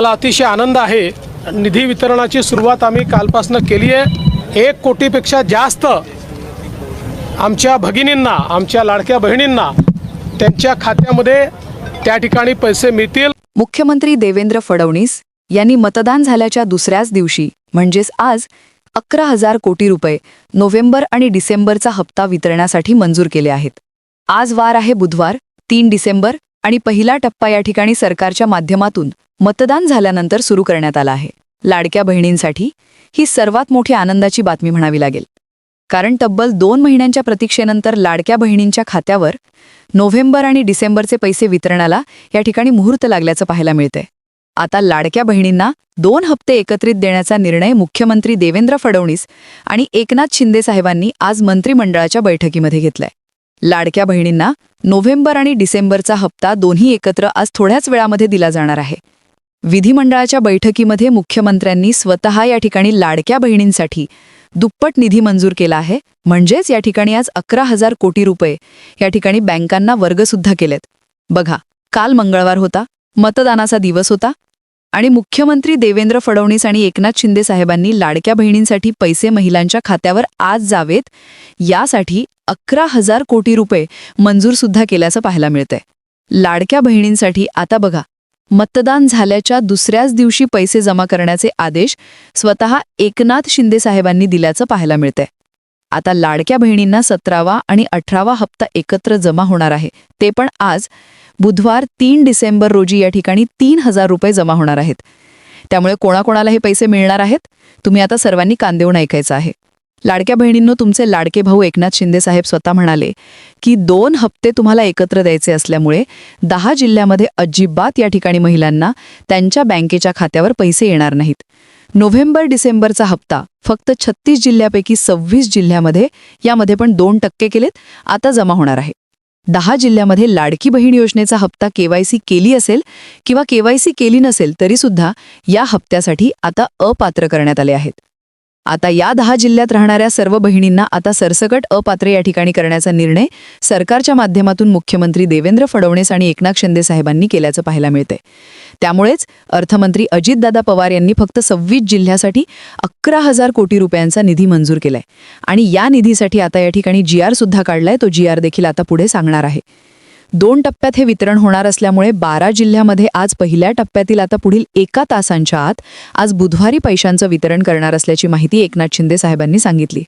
मला अतिशय आनंद आहे. निधी वितरणाची सुरुवात आम्ही कालपासून केली आहे. एक कोटीपेक्षा जास्त आमच्या भगिनींना आमच्या लाडक्या बहिणींना त्यांच्या खात्यामध्ये त्या ठिकाणी पैसे मिळतील. मुख्यमंत्री देवेंद्र फडणवीस यांनी मतदान झाल्याच्या दुसऱ्याच दिवशी म्हणजेच आज अकरा हजार कोटी रुपये नोव्हेंबर आणि डिसेंबरचा हप्ता वितरणासाठी मंजूर केले आहेत. आज वार आहे बुधवार तीन डिसेंबर आणि पहिला टप्पा या ठिकाणी सरकारच्या माध्यमातून मतदान झाल्यानंतर सुरू करण्यात आला आहे. लाडक्या बहिणींसाठी ही सर्वात मोठी आनंदाची बातमी म्हणावी लागेल. कारण तब्बल दोन महिन्यांच्या प्रतीक्षेनंतर लाडक्या बहिणींच्या खात्यावर नोव्हेंबर आणि डिसेंबरचे पैसे वितरणाला या ठिकाणी मुहूर्त लागल्याचं पाहायला मिळतंय. आता लाडक्या बहिणींना दोन हप्ते एकत्रित देण्याचा निर्णय मुख्यमंत्री देवेंद्र फडणवीस आणि एकनाथ शिंदे साहेबांनी आज मंत्रिमंडळाच्या बैठकीमध्ये घेतलाय. लाडक्या बहिणींना नोव्हेंबर आणि डिसेंबरचा हप्ता दोन्ही एकत्र आज थोड्याच वेळामध्ये दिला जाणार आहे. विधिमंडळाच्या बैठकीमध्ये मुख्यमंत्र्यांनी स्वतः या ठिकाणी लाडक्या बहिणींसाठी दुप्पट निधी मंजूर केला आहे. म्हणजेच या ठिकाणी आज अकरा हजार कोटी रुपये या ठिकाणी बँकांना वर्गसुद्धा केलेत. बघा काल मंगळवार होता मतदानाचा दिवस होता आणि मुख्यमंत्री देवेंद्र फडणवीस आणि एकनाथ शिंदे साहेबांनी लाडक्या बहिणींसाठी पैसे महिलांच्या खात्यावर आज जावेत यासाठी अकरा हजार कोटी रुपये मंजूरसुद्धा केल्याचं पाहायला मिळतंय. लाडक्या बहिणींसाठी आता बघा मतदान झाल्याच्या दुसऱ्याच दिवशी पैसे जमा करण्याचे आदेश स्वतः एकनाथ शिंदे साहेबांनी दिल्याचं पाहायला मिळतंय. आता लाडक्या बहिणींना सतरावा आणि अठरावा हप्ता एकत्र जमा होणार आहे. ते पण आज बुधवार तीन डिसेंबर रोजी या ठिकाणी तीन हजार रुपये जमा होणार आहेत. त्यामुळे कोणाकोणाला हे पैसे मिळणार आहेत? तुम्ही आता सर्वांनी कान देऊन ऐकायचं आहे. लाडक्या बहिणींनो तुमचे लाडके भाऊ एकनाथ शिंदे साहेब स्वतः म्हणाले की दोन हप्ते तुम्हाला एकत्र द्यायचे असल्यामुळे दहा जिल्ह्यामध्ये अजिबात या ठिकाणी महिलांना त्यांच्या बँकेच्या खात्यावर पैसे येणार नाहीत. नोव्हेंबर डिसेंबरचा हप्ता. फक्त छत्तीस जिल्ह्यापैकी सव्वीस जिल्ह्यामध्ये यामध्ये पण दोन टक्के केलेत आता जमा होणार आहे. दहा जिल्ह्यामध्ये लाडकी बहीण योजनेचा हप्ता केवायसी केली असेल किंवा केवायसी केली नसेल तरीसुद्धा या हप्त्यासाठी आता अपात्र करण्यात आले आहेत. आता या दहा जिल्ह्यात राहणाऱ्या सर्व बहिणींना आता सरसकट अपात्र या ठिकाणी करण्याचा निर्णय सरकारच्या माध्यमातून मुख्यमंत्री देवेंद्र फडणवीस आणि एकनाथ शिंदे साहेबांनी केल्याचं पाहायला मिळतंय. त्यामुळेच अर्थमंत्री अजितदादा पवार यांनी फक्त सव्वीस जिल्ह्यासाठी अकरा हजार कोटी रुपयांचा निधी मंजूर केलाय. आणि या निधीसाठी आता या ठिकाणी जी आर सुद्धा काढलाय तो जी आर देखील आता पुढे सांगणार आहे. दोन टप्प्यात हे वितरण होणार असल्यामुळे बारा जिल्ह्यामध्ये आज पहिल्या टप्प्यातील आता पुढील एका तासांच्या आत आज बुधवारी पैशांचं वितरण करणार असल्याची माहिती एकनाथ शिंदे साहेबांनी सांगितली.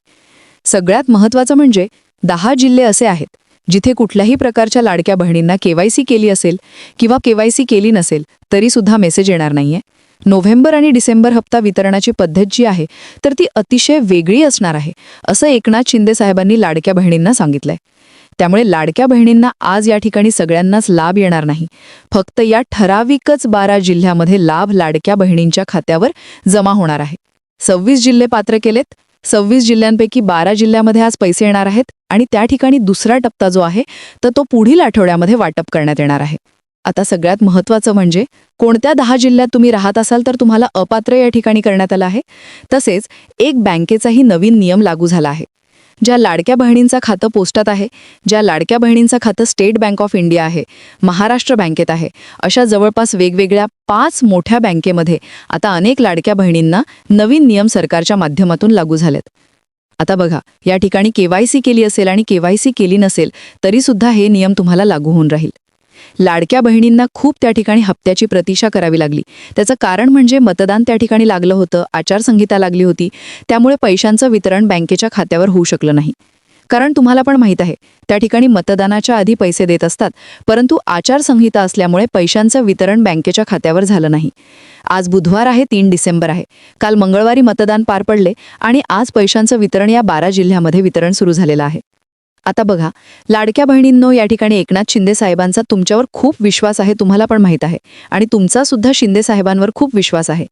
सगळ्यात महत्त्वाचं म्हणजे दहा जिल्हे असे आहेत जिथे कुठल्याही प्रकारच्या लाडक्या बहिणींना केवायसी केली असेल किंवा केवायसी केली नसेल तरीसुद्धा मेसेज येणार नाहीये. नोव्हेंबर आणि डिसेंबर हप्ता वितरणाची पद्धत जी आहे तर ती अतिशय वेगळी असणार आहे असं एकनाथ शिंदे साहेबांनी लाडक्या बहिणींना सांगितलंय. त्यामुळे लाडक्या बहिणींना आज या ठिकाणी सगळ्यांनाच लाभ येणार नाही. फक्त या ठराविकच बारा जिल्ह्यामध्ये लाभ लाडक्या बहिणींच्या खात्यावर जमा होणार आहे. सव्वीस जिल्हे पात्र केलेत. सव्वीस जिल्ह्यांपैकी बारा जिल्ह्यामध्ये आज पैसे येणार आहेत आणि त्या ठिकाणी दुसरा टप्पा जो आहे तर तो पुढील आठवड्यामध्ये वाटप करण्यात येणार आहे. आता सगळ्यात महत्त्वाचं म्हणजे कोणत्या दहा जिल्ह्यात तुम्ही राहत असाल तर तुम्हाला अपात्र या ठिकाणी करण्यात आलं आहे. तसेच एक बँकेचाही नवीन नियम लागू झाला आहे. ज्या लाडक्या बहिणींचं खातं पोस्टात आहे ज्या लाडक्या बहिणींचं खातं स्टेट बँक ऑफ इंडिया आहे महाराष्ट्र बँकेत आहे अशा जवळपास वेगवेगळ्या पाच मोठ्या बँकेमध्ये आता अनेक लाडक्या बहिणींना नवीन नियम सरकारच्या माध्यमातून लागू झालेत. आता बघा या ठिकाणी केवायसी केली असेल आणि केवायसी केली नसेल तरीसुद्धा हे नियम तुम्हाला लागू होऊन राहील. लाडक्या बहिणींना खूप त्या ठिकाणी हप्त्याची प्रतीक्षा करावी लागली. त्याचं कारण म्हणजे मतदान त्या ठिकाणी लागलं होतं आचारसंहिता लागली होती. त्यामुळे पैशांचं वितरण बँकेच्या खात्यावर होऊ शकलं नाही. कारण तुम्हाला पण माहीत आहे त्या ठिकाणी मतदानाच्या आधी पैसे देत असतात परंतु आचारसंहिता असल्यामुळे पैशांचं वितरण बँकेच्या खात्यावर झालं नाही. आज बुधवार आहे तीन डिसेंबर आहे. काल मंगळवारी मतदान पार पडले आणि आज पैशांचं वितरण या बारा जिल्ह्यामध्ये वितरण सुरू झालेलं आहे. आता बघा लाडक्या बहिणींनो या ठिकाणी एकनाथ शिंदे साहेबांचा तुमच्यावर खूप विश्वास आहे तुम्हाला पण माहीत आहे. आणि तुमचा सुद्धा शिंदे साहेबांवर खूप विश्वास आहे.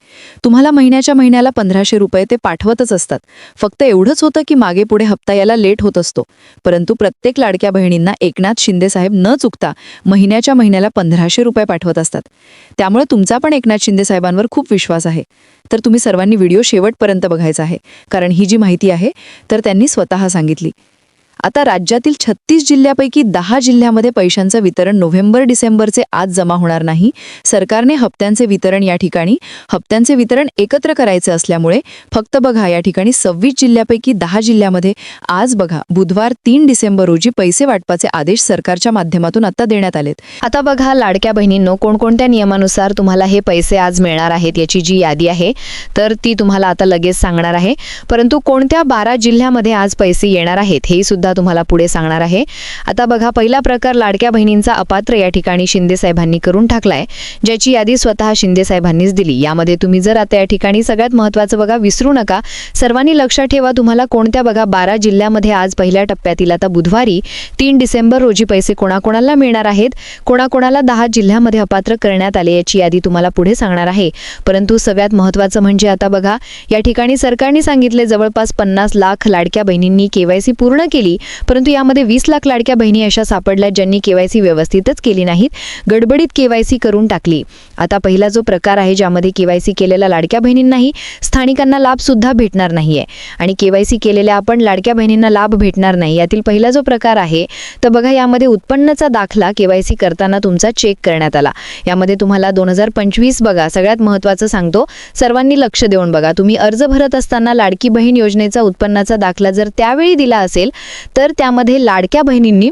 तुम्हाला महिन्याच्या महिन्याला पंधराशे रुपये ते पाठवतच असतात. फक्त एवढंच होतं की मागे पुढे हप्ता याला लेट होत असतो. परंतु प्रत्येक लाडक्या बहिणींना एकनाथ शिंदे साहेब न चुकता महिन्याच्या महिन्याला पंधराशे रुपये पाठवत असतात. त्यामुळे तुमचा पण एकनाथ शिंदे साहेबांवर खूप विश्वास आहे. तर तुम्ही सर्वांनी व्हिडिओ शेवटपर्यंत बघायचा आहे. कारण ही जी माहिती आहे तर त्यांनी स्वतः सांगितली. आता राज्यातील छत्तीस जिल्ह्यापैकी दहा जिल्ह्यामध्ये पैशांचं वितरण नोव्हेंबर डिसेंबरचे आज जमा होणार नाही. सरकारने हप्त्यांचे वितरण या ठिकाणी हप्त्यांचे वितरण एकत्र करायचे असल्यामुळे फक्त बघा या ठिकाणी सव्वीस जिल्ह्यापैकी दहा जिल्ह्यामध्ये आज बघा बुधवार तीन डिसेंबर रोजी पैसे वाटपाचे आदेश सरकारच्या माध्यमातून आता देण्यात आलेत. आता बघा लाडक्या बहिणींनो कोणकोणत्या नियमानुसार तुम्हाला हे पैसे आज मिळणार आहेत याची जी यादी आहे तर ती तुम्हाला आता लगेच सांगणार आहे. परंतु कोणत्या बारा जिल्ह्यामध्ये आज पैसे येणार आहेत हे सुद्धा तुम्हाला पुढे सांगणार आहे. आता बघा पहिला प्रकार लाडक्या बहिणींचा अपात्र या ठिकाणी शिंदे साहेबांनी करून टाकलाय. ज्याची यादी स्वतः शिंदे साहेबांनीच दिली. यामध्ये तुम्ही जर आता या ठिकाणी सगळ्यात महत्त्वाचं बघा विसरू नका. सर्वांनी लक्षात ठेवा तुम्हाला कोणत्या बघा बारा जिल्ह्यामध्ये आज पहिल्या टप्प्यातील आता बुधवारी तीन डिसेंबर रोजी पैसे कोणाकोणाला मिळणार आहेत? कोणाकोणाला दहा जिल्ह्यामध्ये अपात्र करण्यात आले याची यादी तुम्हाला पुढे सांगणार आहे. परंतु सगळ्यात महत्त्वाचं म्हणजे आता बघा या ठिकाणी सरकारने सांगितले जवळपास पन्नास लाख लाडक्या बहिणींनी केवायसी पूर्ण केली. परंतु यामध्ये वीस लाख लाडक्या बहिणी अशा सापडल्या ज्यांनी केवायसी व्यवस्थितच केली नाहीत गडबडीत केवायसी करून टाकली. आता पहिला जो प्रकार आहे ज्यामध्ये केवायसी केलेल्या लाडक्या बहिणींनाही स्थानिकांना लाभ सुद्धा भेटणार नाहीये आणि केवायसी केलेल्या आपण लाडक्या बहिणींना लाभ भेटणार नाही यातील पहिला जो प्रकार आहे तर बघा यामध्ये उत्पन्नाचा दाखला केवायसी करताना तुमचा चेक करण्यात आला. यामध्ये तुम्हाला दोन हजार पंचवीस बघा सगळ्यात महत्त्वाचं सांगतो सर्वांनी लक्ष देऊन बघा. तुम्ही अर्ज भरत असताना लाडकी बहीण योजनेचा उत्पन्नाचा दाखला जर त्यावेळी दिला असेल तर त्यामध्ये लाडक्या बहिणींनी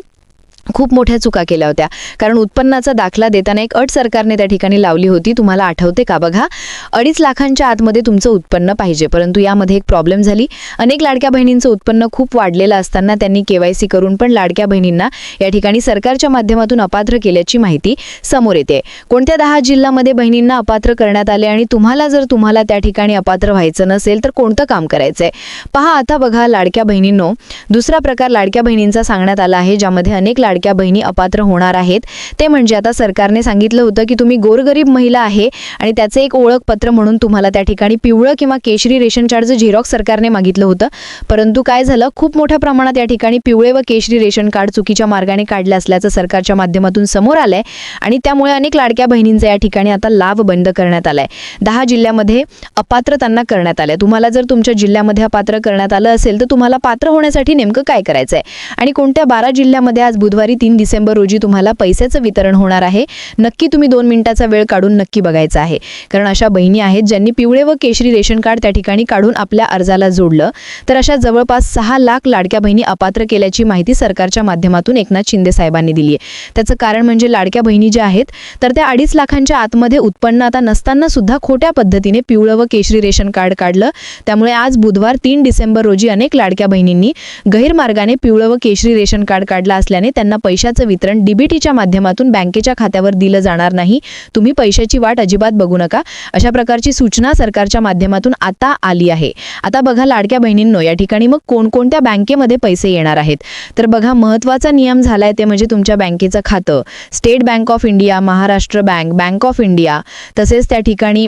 खूप मोठ्या चुका केल्या होत्या. कारण उत्पन्नाचा दाखला देताना एक अट सरकारने त्या ठिकाणी लावली होती. तुम्हाला आठवते का बघा? अडीच लाखांच्या आतमध्ये तुमचं उत्पन्न पाहिजे. परंतु यामध्ये एक प्रॉब्लेम झाली. अनेक लाडक्या बहिणींचं उत्पन्न खूप वाढलेलं असताना त्यांनी केवायसी करून पण लाडक्या बहिणींना या ठिकाणी सरकारच्या माध्यमातून अपात्र केल्याची माहिती समोर येते. कोणत्या दहा जिल्ह्यामध्ये बहिणींना अपात्र करण्यात आले आणि तुम्हाला जर तुम्हाला त्या ठिकाणी अपात्र व्हायचं नसेल तर कोणतं काम करायचंय? पहा आता बघा लाडक्या बहिणींनो दुसरा प्रकार लाडक्या बहिणींचा सांगण्यात आला आहे ज्यामध्ये अनेक लाडक्या बहिणी अपात्र होणार आहेत. ते म्हणजे आता सरकारने सांगितलं होतं की तुम्ही गोरगरीब महिला आहे आणि त्याचे एक ओळखपत्र म्हणून तुम्हाला त्या ठिकाणी पिवळं किंवा केशरी रेशन कार्डचं झेरॉक्स सरकारने मागितलं होतं. परंतु काय झालं? खूप मोठ्या प्रमाणात या ठिकाणी पिवळे व केशरी रेशन कार्ड चुकीच्या मार्गाने काढले असल्याचं सरकारच्या माध्यमातून समोर आलंय आणि त्यामुळे अनेक लाडक्या बहिणींचा या ठिकाणी आता लाभ बंद करण्यात आलाय. दहा जिल्ह्यामध्ये अपात्र त्यांना करण्यात आलंय. तुम्हाला जर तुमच्या जिल्ह्यामध्ये अपात्र करण्यात आलं असेल तर तुम्हाला पात्र होण्यासाठी नेमकं काय करायचंय? आणि कोणत्या बारा जिल्ह्यामध्ये आज बुधवारी तीन डिसेंबर रोजी तुम्हाला पैशाचं वितरण होणार आहे. नक्की तुम्ही दोन मिनिटाचा वेळ काढून नक्की बघायचा आहे. कारण अशा बहिणी आहेत ज्यांनी पिवळे व केशरी रेशन कार्ड त्या ठिकाणी काढून आपल्या अर्जाला जोडलं. तर अशा जवळपास सहा लाख लाडक्या बहिणी अपात्र केल्याची माहिती सरकारच्या माध्यमातून एकनाथ शिंदे साहेबांनी दिली आहे. त्याचं कारण म्हणजे लाडक्या बहिणी ज्या आहेत तर त्या अडीच लाखांच्या आतमध्ये उत्पन्न आता नसताना सुद्धा खोट्या पद्धतीने पिवळं व केशरी रेशन कार्ड काढलं. त्यामुळे आज बुधवार तीन डिसेंबर रोजी अनेक लाडक्या बहिणींनी गैरमार्गाने पिवळं व केशरी रेशन कार्ड काढलं असल्याने त्यांना पैशाचं वितरण डीबीटीच्या माध्यमातून बँकेच्या खात्यावर दिलं जाणार नाही. तुम्ही पैशाची वाट अजिबात बघू नका. अशा प्रकारची सूचना सरकारच्या माध्यमातून आता आली आहे. आता बघा लाडक्या बहिणींनो या ठिकाणी मग कोणकोणत्या बँकेमध्ये पैसे येणार आहेत? तर बघा महत्त्वाचा नियम झालाय ते म्हणजे तुमच्या बँकेचं खातं. State Bank of India Maharashtra bank bank of India. तसेच त्या ठिकाणी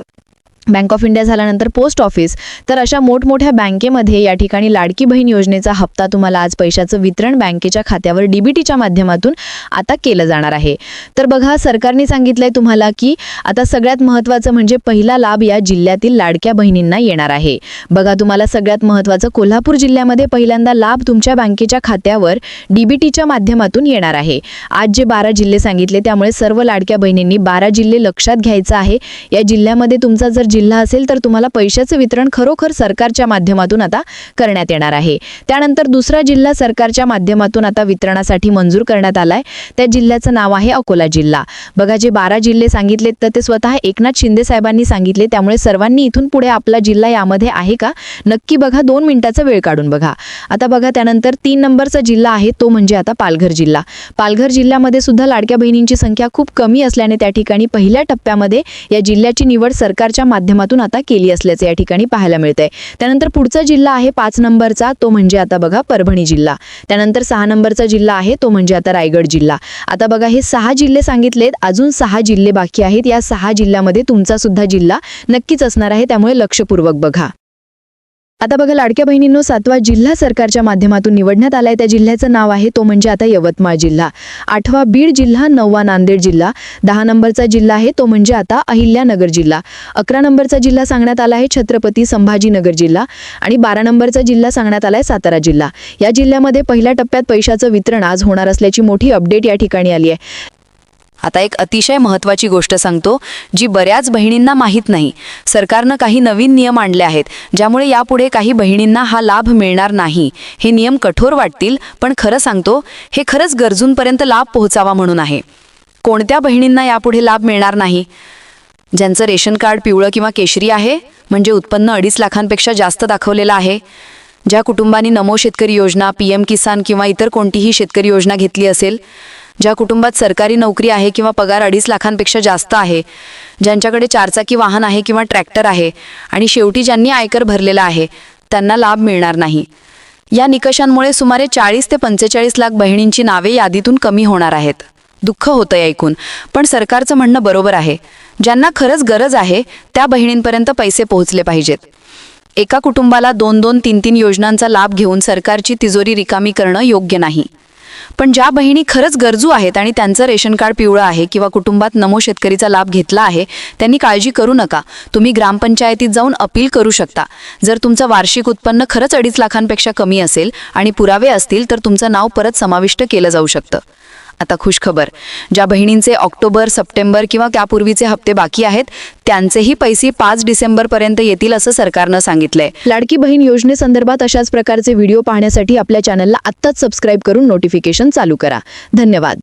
बँक ऑफ इंडिया झाल्यानंतर पोस्ट ऑफिस. तर अशा मोठमोठ्या बँकेमध्ये या ठिकाणी लाडकी बहीण योजनेचा हप्ता तुम्हाला आज पैशाचं वितरण बँकेच्या खात्यावर डीबीटीच्या माध्यमातून आता केलं जाणार आहे. तर बघा सरकारने सांगितलंय तुम्हाला की आता सगळ्यात महत्त्वाचं म्हणजे पहिला लाभ या जिल्ह्यातील लाडक्या बहिणींना येणार आहे. बघा तुम्हाला सगळ्यात महत्त्वाचं कोल्हापूर जिल्ह्यामध्ये पहिल्यांदा लाभ तुमच्या बँकेच्या खात्यावर डीबीटीच्या माध्यमातून येणार आहे. आज जे बारा जिल्हे सांगितले त्यामुळे सर्व लाडक्या बहिणींनी बारा जिल्हे लक्षात घ्यायचं आहे. या जिल्ह्यामध्ये तुमचा जर जिल्हा असेल तर तुम्हाला पैशाचं वितरण खरोखर सरकारच्या माध्यमातून आता करण्यात येणार आहे. त्यानंतर दुसरा जिल्हा सरकारच्या माध्यमातून आता वितरणासाठी मंजूर करण्यात आलाय. त्या जिल्ह्याचं नाव आहे अकोला जिल्हा. बघा जे बारा जिल्हे सांगितलेत तर ते स्वतः एकनाथ शिंदे साहेबांनी सांगितले. त्यामुळे सर्वांनी इथून पुढे आपला जिल्हा यामध्ये आहे का? नक्की बघा दोन मिनिटाचा वेळ काढून बघा. आता बघा त्यानंतर तीन नंबरचा जिल्हा आहे तो म्हणजे आता पालघर जिल्हा. पालघर जिल्ह्यामध्ये सुद्धा लाडक्या बहिणींची संख्या खूप कमी असल्याने त्या ठिकाणी पहिल्या टप्प्यामध्ये या जिल्ह्याची निवड सरकारच्या माध्यमातून माध्यमातून आता केली असल्याचे या ठिकाणी पाहायला मिळतंय. त्यानंतर पुढचा जिल्हा आहे पाच नंबरचा तो म्हणजे आता बघा परभणी जिल्हा. त्यानंतर सहा नंबरचा जिल्हा आहे तो म्हणजे आता रायगड जिल्हा. आता बघा हे सहा जिल्हे सांगितलेत अजून सहा जिल्हे बाकी आहेत. या सहा जिल्ह्यामध्ये तुमचा सुद्धा जिल्हा नक्कीच असणार आहे त्यामुळे लक्षपूर्वक बघा. आता बघा लाडक्या बहिणींनो सातवा जिल्हा सरकारच्या माध्यमातून निवडण्यात आलाय. त्या जिल्ह्याचं नाव आहे तो म्हणजे आता यवतमाळ जिल्हा. आठवा बीड जिल्हा नववा नांदेड जिल्हा. दहा नंबरचा जिल्हा आहे तो म्हणजे आता अहिल्यानगर जिल्हा. अकरा नंबरचा जिल्हा सांगण्यात आला आहे छत्रपती संभाजीनगर जिल्हा. आणि बारा नंबरचा जिल्हा सांगण्यात आला आहे सातारा जिल्हा. या जिल्ह्यामध्ये पहिल्या टप्प्यात पैशाचं वितरण आज होणार असल्याची मोठी अपडेट या ठिकाणी आली आहे. आता एक अतिशय महत्त्वाची गोष्ट सांगतो जी बऱ्याच बहिणींना माहीत नाही. सरकारनं काही नवीन नियम आणले आहेत ज्यामुळे यापुढे काही बहिणींना हा लाभ मिळणार नाही. हे नियम कठोर वाटतील पण खरं सांगतो हे खरंच गरजूंपर्यंत लाभ पोहोचावा म्हणून आहे. कोणत्या बहिणींना यापुढे लाभ मिळणार नाही? ज्यांचं रेशन कार्ड पिवळं किंवा केशरी आहे म्हणजे उत्पन्न अडीच लाखांपेक्षा जास्त दाखवलेलं आहे. ज्या कुटुंबांनी नमो शेतकरी योजना पी एम किसान किंवा इतर कोणतीही शेतकरी योजना घेतली असेल ज्या कुटुंबात सरकारी नोकरी आहे किंवा पगार अडीच लाखांपेक्षा जास्त आहे ज्यांच्याकडे चारचाकी वाहन आहे किंवा ट्रॅक्टर आहे आणि शेवटी ज्यांनी आयकर भरलेला आहे त्यांना लाभ मिळणार नाही. या निकषांमुळे सुमारे चाळीस ते पंचेचाळीस लाख बहिणींची नावे यादीतून कमी होणार आहेत. दुःख होतंय ऐकून पण सरकारचं म्हणणं बरोबर आहे. ज्यांना खरंच गरज आहे त्या बहिणींपर्यंत पैसे पोहोचले पाहिजेत. एका कुटुंबाला दोन दोन तीन तीन योजनांचा लाभ घेऊन सरकारची तिजोरी रिकामी करणं योग्य नाही. पण ज्या बहिणी खरंच गरजू आहेत आणि त्यांचं रेशन कार्ड पिवळं आहे किंवा कुटुंबात नमो शेतकरीचा लाभ घेतला आहे त्यांनी काळजी करू नका. तुम्ही ग्रामपंचायतीत जाऊन अपील करू शकता. जर तुमचं वार्षिक उत्पन्न खरंच अडीच लाखांपेक्षा कमी असेल आणि पुरावे असतील तर तुमचं नाव परत समाविष्ट केलं जाऊ शकतं. आता खुशखबर. ज्या बहिणींचे ऑक्टोबर सप्टेंबर किंवा त्यापूर्वीचे हप्ते बाकी आहेत त्यांचेही पैसे पाच डिसेंबरपर्यंत येतील असं सरकारनं सांगितलंय. लाडकी बहीण योजनेसंदर्भात अशाच प्रकारचे व्हिडिओ पाहण्यासाठी आपल्या चॅनलला आत्ताच सबस्क्राईब करून नोटिफिकेशन चालू करा. धन्यवाद.